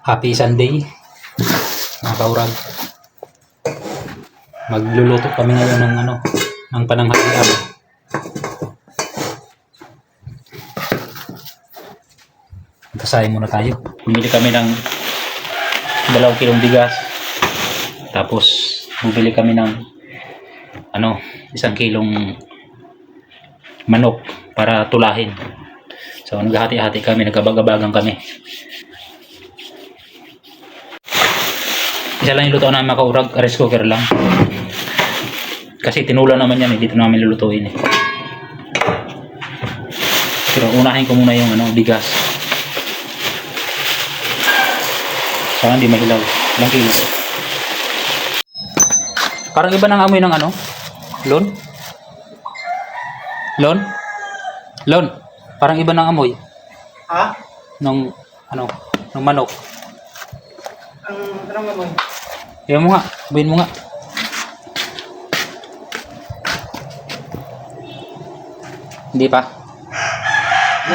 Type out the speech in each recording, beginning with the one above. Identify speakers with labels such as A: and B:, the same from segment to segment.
A: Happy Sunday, mga kaurag. Magluluto kami ngayon ng ano, ng pananghalian. Kasahin muna tayo. Bumili kami ng dalawang kilong bigas. Tapos, bumili kami ng ano, isang kilong manok para tulahin. So, naghahati-hati kami, nagkabagabagang kami. Isa lang yung luto namin makaurag, rice cooker lang. Kasi tinula naman yan, eh, dito namin lulutuin eh. Pero unahin ko muna yung ano, bigas. Sana hindi mahilaw. Ilang kilo? Parang iba ng amoy ng ano? Lon? Lon? Lon? Parang iba ng amoy
B: Ha?
A: ng ano, ng manok.
B: Ang anong amoy?
A: Kaya mo nga, sabihin mo nga. Hindi pa.
B: Ko.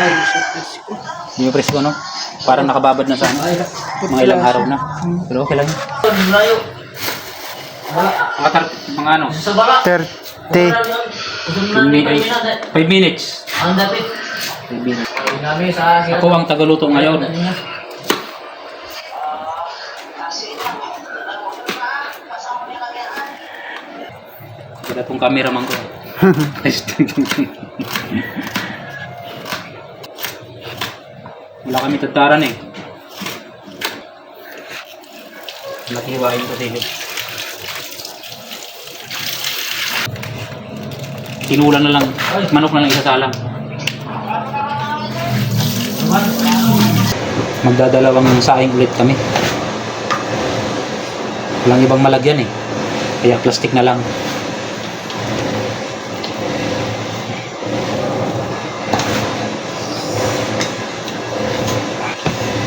A: Hindi mo presko, no? Parang nakababad na sa ano. Mga ilang araw na. Pero okay lang.
B: Layo.
A: Mga, tar- mga ano,
B: Sa bala.
C: 30.
A: 5 minutes. 5 minutes.
B: Ang dapit.
A: 5 minutes. Ako ang tagaluto ngayon. Wala tong cameraman ko. Wala kami tataran eh. Nakihiwain ko sila. Tinulan na lang. Manok na lang isasalang. Magdadalawang saing ulit kami. Walang ibang malagyan eh. Kaya plastic na lang.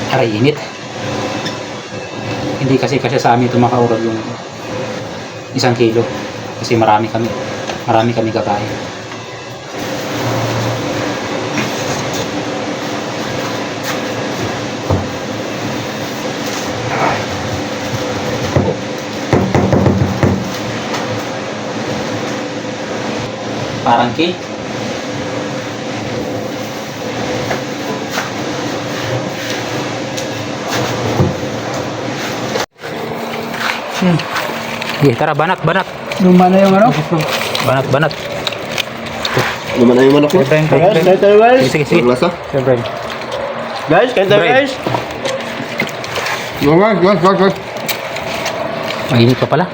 A: Aray, init. Hindi kasi kasi sa amin tumakaurag yung isang kilo. Kasi marami kami. Marami kami kakain. Parang cake. Sige, tara, banat, banat.
C: Luma na yung ano?
A: Banat, banat.
D: Naman na yung manok mo.
A: Sige,
C: Guys, kain tayo guys.
A: sige, sige.
D: Lasa?
A: Siyempre.
C: Guys, kain tayo guys.
D: Nga, gas, gas, gas.
A: Mainit pa pala.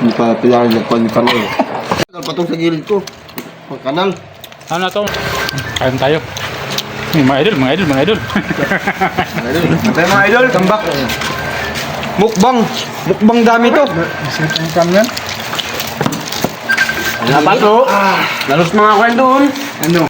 D: Hindi pa kailangan nagpan yung kanal. Kanal patong sa gilid ko. Pag kanal.
A: Ano na to? Kain tayo. Hey, mga idol, mga idol, mga idol.
C: Tayo mga idol, tambak. Mukbang. Mukbang dami to. Isip ang cam yan.
D: Ano ba to?
C: Lalos mga kwento doon. Ano?